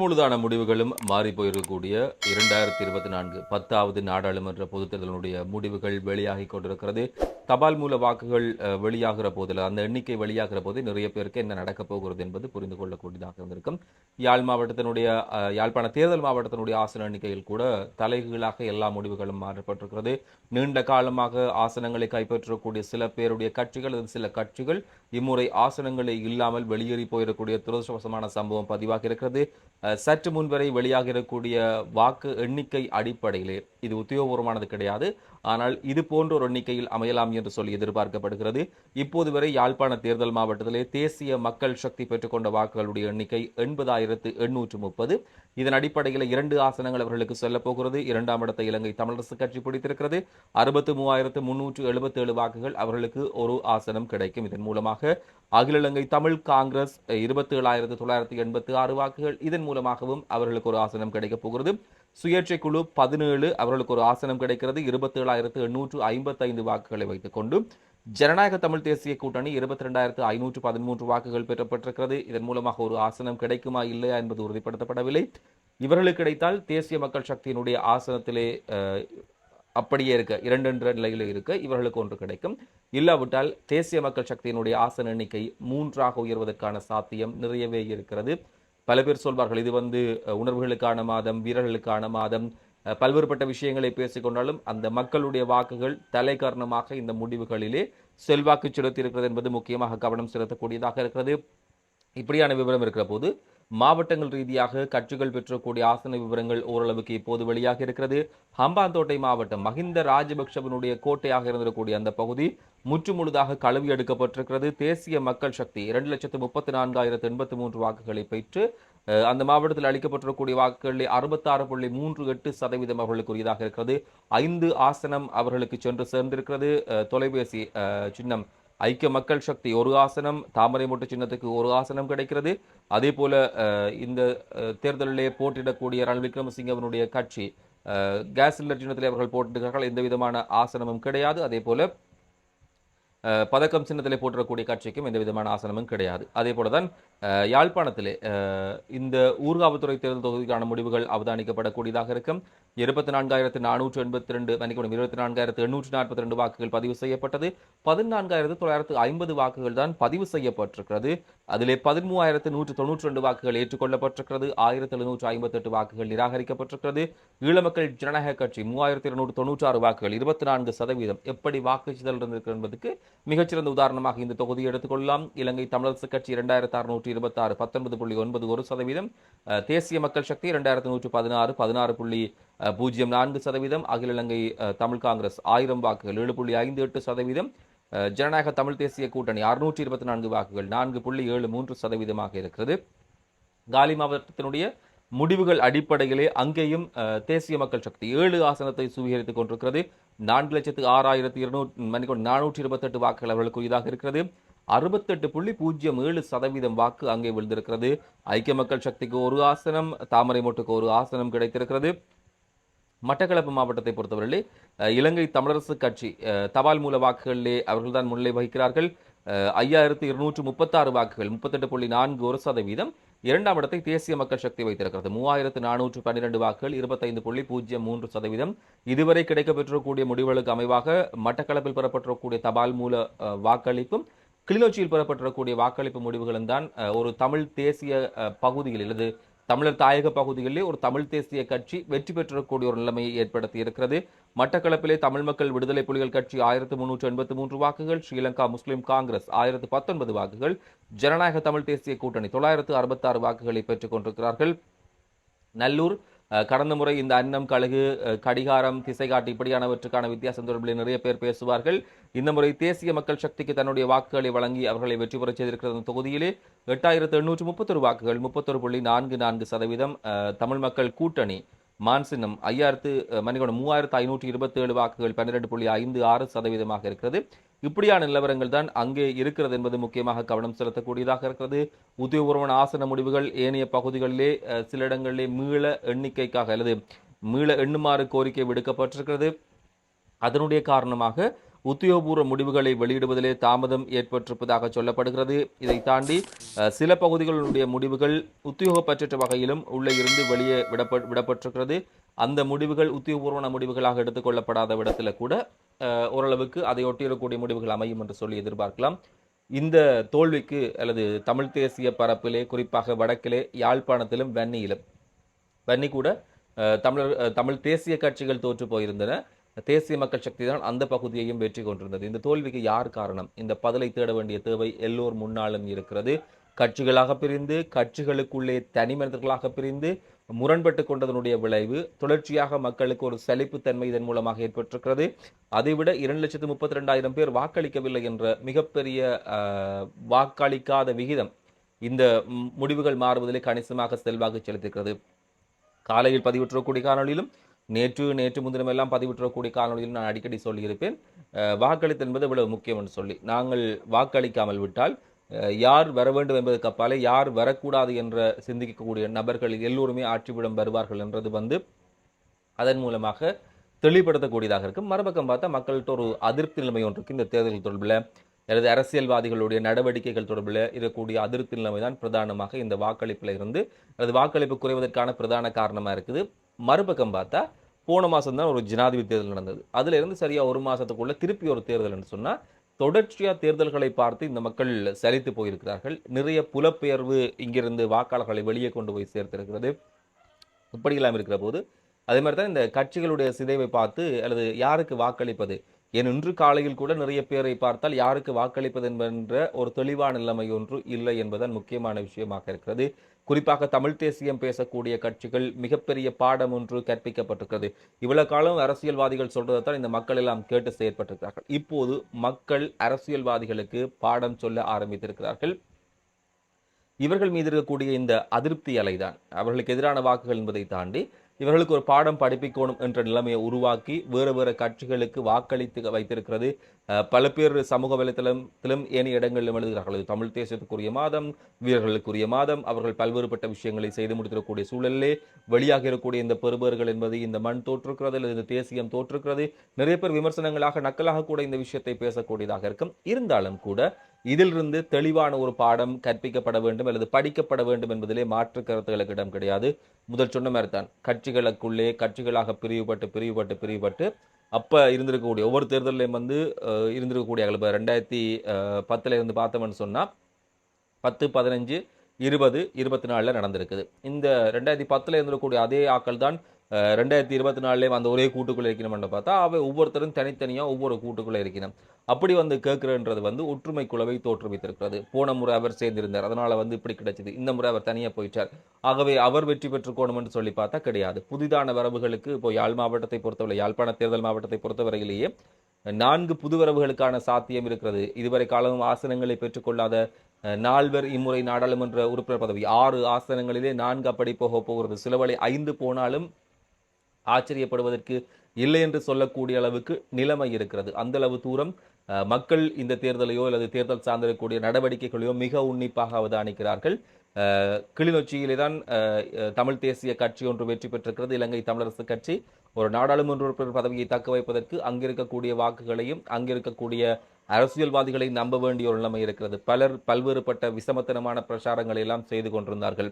முழுதான முடிவுகளும் மாறி போயிருக்கக்கூடிய இரண்டாயிரத்தி இருபத்தி நான்கு பத்தாவது நாடாளுமன்ற பொதுத் தேர்தலினுடைய முடிவுகள் வெளியாகி கொண்டிருக்கிறது. தபால் மூல வாக்குகள் அஹ், வெளியாகிற போதில் அந்த எண்ணிக்கை வெளியாகிற போது நிறைய பேருக்கு என்ன நடக்கப் போகிறது என்பது புரிந்து கொள்ளக்கூடியதாக இருந்திருக்கும். யாழ் மாவட்டத்தினுடைய யாழ்ப்பாண தேர்தல் மாவட்டத்தினுடைய ஆசன எண்ணிக்கையில் கூட தலைகீழாக எல்லா முடிவுகளும் மாற்றப்பட்டிருக்கிறது. நீண்ட காலமாக ஆசனங்களை கைப்பற்றக்கூடிய சில பேருடைய கட்சிகள் அல்லது சில கட்சிகள் இம்முறை ஆசனங்களை இல்லாமல் வெளியேறி போயிடக்கூடிய துரதிருஷ்டவசமான சம்பவம் பதிவாகி இருக்கிறது. சற்று முன்வரை வெளியாக இருக்கக்கூடிய வாக்கு எண்ணிக்கை அடிப்படையிலே இது உத்தியோகபூர்வமானது கிடையாது. ஆனால் இது போன்ற ஒரு எண்ணிக்கையில் அமையலாம் என்று சொல்லி எதிர்பார்க்கப்படுகிறது. இப்போது வரை யாழ்ப்பாண தேர்தல் மாவட்டத்திலே தேசிய மக்கள் சக்தி பெற்றுக்கொண்ட வாக்குகளுடைய எண்ணிக்கை எண்பதாயிரத்து எண்ணூற்று முப்பது. இதன் அடிப்படையில் இரண்டு ஆசனங்கள் அவர்களுக்கு செல்லப்போகிறது இரண்டாம் இடத்தை இலங்கை தமிழரசு கட்சி பிடித்திருக்கிறது. அறுபத்து மூவாயிரத்து முன்னூற்று எழுபத்தி ஏழு வாக்குகள் அவர்களுக்கு ஒரு ஆசனம் கிடைக்கும். இதன் மூலமாக அகில இலங்கை தமிழ் காங்கிரஸ் இருபத்தி ஏழாயிரத்து தொள்ளாயிரத்தி எண்பத்தி ஆறு வாக்குகள். இதன் மூலமாகவும் அவர்களுக்கு ஒரு ஆசனம் கிடைக்கப் போகிறது. சுயேட்சை குழு பதினேழு அவர்களுக்கு ஒரு ஆசனம் கிடைக்கிறது. இருபத்தி ஏழாயிரத்து எண்ணூற்று ஐம்பத்தைந்து வாக்குகளை வைத்துக் கொண்டு ஜனநாயக தமிழ் தேசிய கூட்டணி இருபத்தி ரெண்டாயிரத்து ஐநூற்று பதிமூன்று வாக்குகள் பெறப்பட்டிருக்கிறது. இதன் மூலமாக ஒரு ஆசனம் கிடைக்குமா இல்லையா என்பது உறுதிப்படுத்தப்படவில்லை. இவர்களுக்கு கிடைத்தால் தேசிய மக்கள் சக்தியினுடைய ஆசனத்திலே அஹ், அப்படியே இருக்க இரண்டென்ற நிலையில் இருக்க இவர்களுக்கு ஒன்று கிடைக்கும். இல்லாவிட்டால் தேசிய மக்கள் சக்தியினுடைய ஆசன எண்ணிக்கை மூன்றாக உயர்வதற்கான சாத்தியம் நிறையவே இருக்கிறது. பல பேர் சொல்வார்கள் இது வந்து உணர்வுகளுக்கான மாதம் வீரர்களுக்கான மாதம். பல்வேறுபட்ட விஷயங்களை பேசிக்கொண்டாலும் அந்த மக்களுடைய வாக்குகள் தலை காரணமாக இந்த முடிவுகளிலே செல்வாக்கு செலுத்தியிருக்கிறது என்பது முக்கியமாக கவனம் செலுத்தக்கூடியதாக இருக்கிறது. இப்படியான விவரம் இருக்கிற போது மாவட்டங்கள் ரீதியாக கட்சிகள் பெற்றக்கூடிய ஆசன விவரங்கள் ஓரளவுக்கு இப்போது வெளியாக இருக்கிறது. ஹம்பாந்தோட்டை மாவட்டம் மஹிந்த ராஜபக்ஷவனுடைய கோட்டையாக இருந்திருக்கக்கூடிய அந்த பகுதி முற்று முழுதாக கழுவி எடுக்கப்பட்டிருக்கிறது. தேசிய மக்கள் சக்தி இரண்டு லட்சத்து முப்பத்தி நான்காயிரத்து எண்பத்தி மூன்று வாக்குகளை பெற்று அந்த மாவட்டத்தில் அளிக்கப்பட்டிருக்கக்கூடிய வாக்குகளில் அறுபத்தாறு புள்ளி மூன்று எட்டு சதவீதம் அவர்களுக்குரியதாக இருக்கிறது. ஐந்து ஆசனம் அவர்களுக்கு சென்று சேர்ந்திருக்கிறது. தொலைபேசி சின்னம் ஐக்கிய மக்கள் சக்தி ஒரு ஆசனம் தாமரை மொட்டு சின்னத்துக்கு ஒரு ஆசனம் கிடைக்கிறது. அதே போல இந்த தேர்தலிலே போட்டியிடக்கூடிய ரணில் விக்ரமசிங்கவனுடைய கட்சி கேஸ் சிலிண்டர் சின்னத்திலே அவர்கள் போட்டிருக்கிறார்கள். எந்த விதமான ஆசனமும் கிடையாது. அதே போல பதக்கம் சின்னத்திலே போட்டிருக்கக்கூடிய கட்சிக்கும் எந்த விதமான ஆசனமும் கிடையாது. அதே போல தான் யாழ்ப்பாணத்திலே இந்த ஊர்காவல்துறை தேர்தல் தொகுதிக்கான முடிவுகள் அவதானிக்கப்படக்கூடியதாக இருக்கும். இருபத்தி நான்காயிரத்து நானூற்று எண்பத்தி ரெண்டு மன்னிக்கணும் இருபத்தி நான்காயிரத்து எண்ணூற்று நாற்பத்தி ரெண்டு வாக்குகள் பதிவு செய்யப்பட்டது. பதினான்காயிரத்து தொள்ளாயிரத்து ஐம்பது வாக்குகள் தான் பதிவு செய்யப்பட்டிருக்கிறது. அதிலே பதிமூவாயிரத்து நூற்று தொண்ணூற்றி ரெண்டு வாக்குகள் ஏற்றுக்கொள்ளப்பட்டிருக்கிறது. ஆயிரத்தி எழுநூற்று ஐம்பத்தெட்டு வாக்குகள் நிராகரிக்கப்பட்டிருக்கிறது. ஈழமக்கள் ஜனநாயக கட்சி மூவாயிரத்தி இருநூற்று தொன்னூற்றி ஆறு வாக்குகள் இருபத்தி நான்கு சதவீதம் எப்படி வாக்குச்சிதல் இருந்திருக்கு என்பதுக்கு மிகச்சிறந்த உதாரணமாக இந்த தொகுதியை எடுத்துக்கொள்ளலாம் இலங்கை தமிழரசு கட்சி இரண்டாயிரத்து அறுநூற்றி இருபத்தி ஆறு பத்தொன்பது புள்ளி ஒன்பது ஒரு சதவீதம். தேசிய மக்கள் சக்தி இரண்டாயிரத்து நூற்று பதினாறு பதினாறு புள்ளி பூஜ்ஜியம் நான்கு சதவீதம். அகில இலங்கை தமிழ் காங்கிரஸ் ஆயிரம் வாக்குகள் ஏழு புள்ளி ஐந்து எட்டு சதவீதம். ஜனநாயக தமிழ் தேசிய கூட்டணி அறுநூற்றி இருபத்தி நான்கு வாக்குகள் நான்கு புள்ளி ஏழு மூன்று சதவீதமாக இருக்கிறது. காலி மாவட்டத்தினுடைய முடிவுகள் அடிப்படையிலே அங்கேயும் தேசிய மக்கள் சக்தி ஏழு ஆசனத்தை சுவீகரித்துக் கொண்டிருக்கிறது. நான்கு லட்சத்து ஆறாயிரத்தி இருநூறு மன்னிக்கணும் நானூற்றி இருபத்தெட்டு வாக்குகள் அவர்களுக்குரியதாக இருக்கிறது. அறுபத்தெட்டு புள்ளி பூஜ்ஜியம் ஏழு சதவீதம் வாக்கு அங்கே விழுந்திருக்கிறது. ஐக்கிய மக்கள் சக்திக்கு ஒரு ஆசனம் தாமரை மொட்டுக்கு ஒரு ஆசனம் கிடைத்திருக்கிறது. மட்டக்களப்பு மாவட்டத்தை பொறுத்தவரையிலே இலங்கை தமிழரசு கட்சி அஹ், தபால் மூல வாக்குகளிலே அவர்கள்தான் முன்னிலை வகிக்கிறார்கள். ஐயாயிரத்து இருநூற்று முப்பத்தாறு வாக்குகள் முப்பத்தெட்டு புள்ளி நான்கு ஒரு சதவீதம். இரண்டாம் இடத்தை தேசிய மக்கள் சக்தி வைத்திருக்கிறது. மூவாயிரத்து நானூற்று பன்னிரண்டு வாக்குகள் இருபத்தைந்து புள்ளி பூஜ்ஜியம் மூன்று சதவீதம். இதுவரை கிடைக்கப்பெற்றக்கூடிய முடிவுகளுக்கு அமைவாக மட்டக்களப்பில் பெறப்பட்டிருக்கக்கூடிய தபால் மூல வாக்களிப்பும் கிளிநொச்சியில் பெறப்பட்டிருக்கக்கூடிய வாக்களிப்பு முடிவுகளும் தான் ஒரு தமிழ் தேசிய பகுதியில் அல்லது தமிழர் தாயக பகுதிகளிலே ஒரு தமிழ் தேசிய கட்சி வெற்றி பெற்றக்கூடிய ஒரு நிலைமையை ஏற்படுத்தி இருக்கிறது மட்டக்களப்பிலே தமிழ் மக்கள் விடுதலை புலிகள் கட்சி ஆயிரத்து முன்னூற்று எண்பத்தி மூன்று வாக்குகள் ஸ்ரீலங்கா முஸ்லிம் காங்கிரஸ் ஆயிரத்து பத்தொன்பது வாக்குகள் ஜனநாயக தமிழ் தேசிய கூட்டணி தொள்ளாயிரத்து அறுபத்தாறு வாக்குகளை பெற்றுக் கொண்டிருக்கிறார்கள். நல்லூர் கடந்த முறை இந்த அன்னம் கழுகு கடிகாரம் திசைகாட்டு இப்படியானவற்றுக்கான வித்தியாசம் தொடர்பில் நிறைய பேர் பேசுவார்கள். இந்த முறை தேசிய மக்கள் சக்திக்கு தன்னுடைய வாக்குகளை வழங்கி அவர்களை வெற்றி பெறச் செய்திருக்கிற அந்த தொகுதியிலே எட்டாயிரத்து எண்ணூற்று முப்பத்தொரு வாக்குகள் முப்பத்தொரு புள்ளி நான்கு நான்கு சதவீதம் தமிழ் மக்கள் கூட்டணி மான்சினம் ஐயாயிரத்து அஹ், மன்னிக்கணும் மூவாயிரத்து ஐநூற்றி இருபத்தேழு வாக்குகள் பன்னிரெண்டு புள்ளி ஐந்து ஆறு சதவீதமாக இருக்கிறது. இப்படியான நிலவரங்கள் தான் அங்கே இருக்கிறது என்பது முக்கியமாக கவனம் செலுத்தக்கூடியதாக இருக்கிறது. உத்தியோகபூர்வமான ஆசன முடிவுகள் ஏனைய பகுதிகளிலே சில இடங்களிலே மீள எண்ணிக்கைக்காக அல்லது மீள எண்ணுமாறு கோரிக்கை விடுக்கப்பட்டிருக்கிறது. அதனுடைய காரணமாக உத்தியோகபூர்வ முடிவுகளை வெளியிடுவதிலே தாமதம் ஏற்பட்டிருப்பதாக சொல்லப்படுகிறது. இதை தாண்டி சில பகுதிகளுடைய முடிவுகள் உத்தியோகப்பற்ற வகையிலும் உள்ளே இருந்து வெளியே விடப்ப விடப்பட்டிருக்கிறது. அந்த முடிவுகள் உத்தியோகபூர்வமான முடிவுகளாக எடுத்துக்கொள்ளப்படாத விடத்தில் கூட ஓரளவுக்கு அதை ஒட்டியிருக்கக்கூடிய முடிவுகள் அமையும் என்று சொல்லி எதிர்பார்க்கலாம். இந்த தோல்விக்கு அல்லது தமிழ் தேசிய பரப்பிலே குறிப்பாக வடக்கிலே யாழ்ப்பாணத்திலும் வன்னியிலும் வன்னி கூட தமிழர் தமிழ் தேசிய கட்சிகள் தோற்று போயிருந்தன. தேசிய மக்கள் சக்தி தான் அந்த பகுதியையும் வெற்றி கொண்டிருந்தது. இந்த தோல்விக்கு யார் காரணம்? இந்த பதிலை தேட வேண்டிய தேவை எல்லோர் முன்னாலும் இருக்கிறது. கட்சிகளாக பிரிந்து கட்சிகளுக்குள்ளே தனி மனிதர்களாக பிரிந்து முரண்பட்டு கொண்டதனுடைய விளைவு தொடர்ச்சியாக மக்களுக்கு ஒரு சலிப்புத்தன்மை இதன் மூலமாக ஏற்பட்டிருக்கிறது. அதைவிட இரண்டு லட்சத்து முப்பத்தி ரெண்டாயிரம் பேர் வாக்களிக்கவில்லை என்ற மிகப்பெரிய வாக்களிக்காத விகிதம் இந்த முடிவுகள் மாறுவதிலே கணிசமாக செல்வாக்கு செலுத்திருக்கிறது காலையில் பதிவிட்டுறக்கூடிய காணொலியிலும் நேற்று நேற்று முன்தினம் எல்லாம் பதிவிட்டுறக்கூடிய காணொளியிலும் நான் அடிக்கடி சொல்லியிருப்பேன். வாக்களித்தல் என்பது இவ்வளவு முக்கியம் என்று சொல்லி. நாங்கள் வாக்களிக்காமல் விட்டால் யார் வர வேண்டும் என்பதற்கு அப்பாலே யார் வரக்கூடாது என்ற சிந்திக்கக்கூடிய நபர்கள் எல்லோருமே ஆட்சிவிடம் வருவார்கள் என்றது வந்து அதன் மூலமாக தெளிவுபடுத்தக்கூடியதாக இருக்கும். மறுபக்கம் பார்த்தா மக்கள்கிட்ட ஒரு அதிருப்தி நிலைமை ஒன்று இருக்குது இந்த தேர்தல் தொடர்பில் அல்லது அரசியல்வாதிகளுடைய நடவடிக்கைகள் தொடர்பில் இருக்கக்கூடிய அதிருப்தி நிலைமை தான் பிரதானமாக இந்த வாக்களிப்பில் இருந்து அல்லது வாக்களிப்பு குறைவதற்கான பிரதான காரணமாக இருக்குது. மறுபக்கம் பார்த்தா போன மாதம் தான் ஒரு ஜனாதிபதி தேர்தல் நடந்தது. அதிலிருந்து சரியாக சரியா ஒரு மாதத்துக்குள்ளே திருப்பி ஒரு தேர்தல்னு சொன்னால் தொடர்ச்சியாக தேர்தல்களை பார்த்து இந்த மக்கள் சரித்து போயிருக்கிறார்கள். நிறைய புலப்பெயர்வு இங்கிருந்து வாக்காளர்களை வெளியே கொண்டு போய் சேர்த்திருக்கிறது. இப்படியெல்லாம் இருக்கிற போது அதே மாதிரி தான் இந்த கட்சிகளுடைய சிதைவை பார்த்து அல்லது யாருக்கு வாக்களிப்பது? ஏன் இன்று காலையில் கூட நிறைய பேரை பார்த்தால் யாருக்கு வாக்களிப்பது என்கின்ற ஒரு தெளிவான நிலைமை ஒன்று இல்லை என்பதன் முக்கியமான விஷயமாக இருக்கிறது. குறிப்பாக தமிழ் தேசியம் பேசக்கூடிய கட்சிகள் மிகப்பெரிய பாடம் ஒன்று கற்பிக்கப்பட்டிருக்கிறது. இவ்வளவு காலம் அரசியல்வாதிகள் சொல்றதை தான் இந்த மக்கள் எல்லாம் கேட்டு செயற்பட்டிருக்கிறார்கள். இப்போது மக்கள் அரசியல்வாதிகளுக்கு பாடம் சொல்ல ஆரம்பித்திருக்கிறார்கள். இவர்கள் மீது இருக்கக்கூடிய இந்த அதிருப்தி அலைதான். அவர்களுக்கு எதிரான வாக்குகள் என்பதை தாண்டி இவர்களுக்கு ஒரு பாடம் படிப்பிக்கணும் என்ற நிலைமையை உருவாக்கி வேறு வேறு கட்சிகளுக்கு வாக்களித்து வைத்திருக்கிறது. பல பேர் சமூக வலைத்தளத்திலும் ஏனைய இடங்களிலும் எழுதுகிறார்கள். தமிழ் தேசத்துக்குரிய மாதம் வீரர்களுக்குரிய மாதம் அவர்கள் பல்வேறுபட்ட விஷயங்களை செய்து முடித்திருக்கக்கூடிய சூழலிலே வெளியாக இருக்கக்கூடிய இந்த பெறுபேறுகள் என்பது இந்த மண் தோற்றுக்கிறது அல்லது இந்த தேசியம் தோற்றுக்கிறது. நிறைய பேர் விமர்சனங்களாக நக்கலாக கூட இந்த விஷயத்தை பேசக்கூடியதாக இருக்கும். இருந்தாலும் கூட இதிலிருந்து தெளிவான ஒரு பாடம் கற்பிக்கப்பட வேண்டும் அல்லது படிக்கப்பட வேண்டும் என்பதிலே மாற்று கருத்துகளுக்கு இடம் கிடையாது. முதல் சொன்ன மாதிரி தான் கட்சிகளுக்குள்ளே கட்சிகளாக பிரிவுபட்டு பிரிவுபட்டு பிரிவுபட்டு அப்போ இருந்திருக்கக்கூடிய ஒவ்வொரு தேர்தலையும் வந்து இருந்திருக்கக்கூடிய இப்போ ரெண்டாயிரத்தி பத்தில் பத்துல இருந்து பார்த்தோம்னு சொன்னால் பத்து பதினஞ்சு இருபது இருபத்தி நாலில் நடந்திருக்குது. இந்த ரெண்டாயிரத்தி பத்தில் இருந்திருக்கக்கூடிய அதே ஆக்கள் தான் ரெண்டாயிரத்தி இருபத்தி நாலுலேயும் அந்த ஒரே கூட்டுக்குள்ளே இருக்கணும்னு பார்த்தா அவை ஒவ்வொருத்தரும் தனித்தனியாக ஒவ்வொரு கூட்டுக்குள்ளே இருக்கணும். அப்படி வந்து கேட்குறன்றது வந்து ஒற்றுமை குழுவை தோற்றுவித்திருக்கிறது. போன முறை அவர் சேர்ந்திருந்தார். அதனால் வந்து இப்படி கிடைச்சது. இந்த முறை அவர் தனியாக போயிட்டார். ஆகவே அவர் வெற்றி பெற்றுக்கோணும் என்று சொல்லி பார்த்தா கிடையாது. புதிதான வரவுகளுக்கு இப்போ யாழ் மாவட்டத்தை பொறுத்தவரை யாழ்ப்பாண தேர்தல் மாவட்டத்தை பொறுத்தவரையிலேயே நான்கு புது வரவுகளுக்கான சாத்தியம் இருக்கிறது. இதுவரை காலமும் ஆசனங்களை பெற்றுக்கொள்ளாத நால்வர் இம்முறை நாடாளுமன்ற உறுப்பினர் பதவி. ஆறு ஆசனங்களிலே நான்கு அப்படி போக போகிறது. சிலவழி ஐந்து போனாலும் ஆச்சரியப்படுவதற்கு இல்லை என்று சொல்லக்கூடிய அளவுக்கு நிலைமை இருக்கிறது. அந்த அளவு தூரம் மக்கள் இந்த தேர்தலையோ அல்லது தேர்தல் சார்ந்திருக்கக்கூடிய நடவடிக்கைகளையோ மிக உன்னிப்பாக அவதானிக்கிறார்கள். கிளிநொச்சியிலே தான் தமிழ் தேசிய கட்சி ஒன்று வெற்றி பெற்றிருக்கிறது. இலங்கை தமிழரசு கட்சி ஒரு நாடாளுமன்ற உறுப்பினர் பதவியை தக்க வைப்பதற்கு அங்கிருக்கக்கூடிய வாக்குகளையும் அங்கிருக்கக்கூடிய அரசியல்வாதிகளை நம்ப வேண்டிய ஒரு நிலைமை இருக்கிறது. பலர் பல்வேறுபட்ட விசமத்தனமான பிரச்சாரங்களை எல்லாம் செய்து கொண்டிருந்தார்கள்.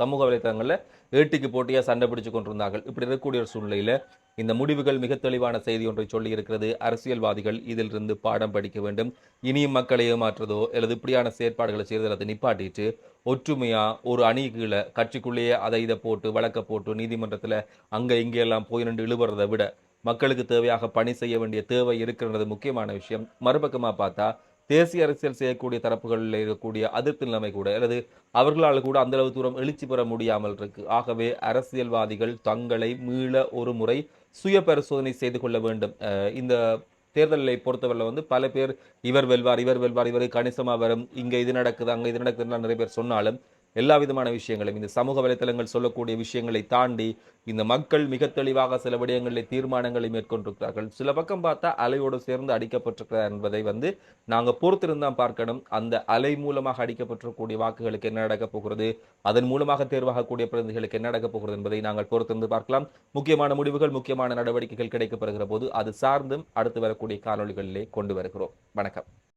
சமூக வலைத்தளங்களில் ஏட்டிக்கு போட்டியாக சண்டை பிடிச்சு கொண்டிருந்தார்கள். இப்படி இருக்கக்கூடிய ஒரு சூழ்நிலையில் இந்த முடிவுகள் மிக தெளிவான செய்தி ஒன்றை சொல்லி இருக்கிறது. அரசியல்வாதிகள் இதிலிருந்து பாடம் படிக்க வேண்டும். இனியும் மக்களை ஏமாற்றுறதோ அல்லது இப்படியான செயற்பாடுகளை செய்ததை நிப்பாட்டிட்டு ஒற்றுமையாக ஒரு அணி கீழே கட்சிக்குள்ளேயே அதை இதை போட்டு வழக்க போட்டு நீதிமன்றத்தில் அங்கே இங்கே எல்லாம் போய் நின்று இழுபறதை விட மக்களுக்கு தேவையாக பணி செய்ய வேண்டிய தேவை இருக்கிறது முக்கியமான விஷயம். மறுபக்கமாக பார்த்தா தேசிய அரசியல் செய்யக்கூடிய தரப்புகளில் இருக்கக்கூடிய அதிருப்தி நிலைமை கூட அல்லது அவர்களால் கூட அந்த அளவு தூரம் எழுச்சி பெற முடியாமல் இருக்கு. ஆகவே அரசியல்வாதிகள் தங்களை மீள ஒரு முறை சுய பரிசோதனை செய்து கொள்ள வேண்டும். அஹ் இந்த தேர்தலை பொறுத்தவரையில் வந்து பல பேர் இவர் வெல்வார் இவர் வெல்வார் இவர் கணிசமாக வரும் இங்கே இது நடக்குது அங்கே இது நடக்குதுன்னு நிறைய பேர் சொன்னாலும் எல்லா விதமான விஷயங்களும் இந்த சமூக வலைத்தளங்கள் சொல்லக்கூடிய விஷயங்களை தாண்டி இந்த மக்கள் மிக தெளிவாக சில விடயங்களில் தீர்மானங்களை மேற்கொண்டிருக்கிறார்கள். சில பக்கம் பார்த்தா அலையோடு சேர்ந்து அடிக்கப்பட்டிருக்கிறார் என்பதை வந்து நாங்கள் பொறுத்திருந்தான் பார்க்கணும். அந்த அலை மூலமாக அடிக்கப்பட்டிருக்கக்கூடிய வாக்குகளுக்கு என்ன நடக்கப் போகிறது அதன் மூலமாக தேர்வாகக்கூடிய பிரதிநிதிகளுக்கு என்ன நடக்கப் போகிறது என்பதை நாங்கள் பொறுத்திருந்து பார்க்கலாம். முக்கியமான முடிவுகள் முக்கியமான நடவடிக்கைகள் கிடைக்கப்படுகிற போது அது சார்ந்தும் அடுத்து வரக்கூடிய காணொளிகளிலே கொண்டு வருகிறோம். வணக்கம்.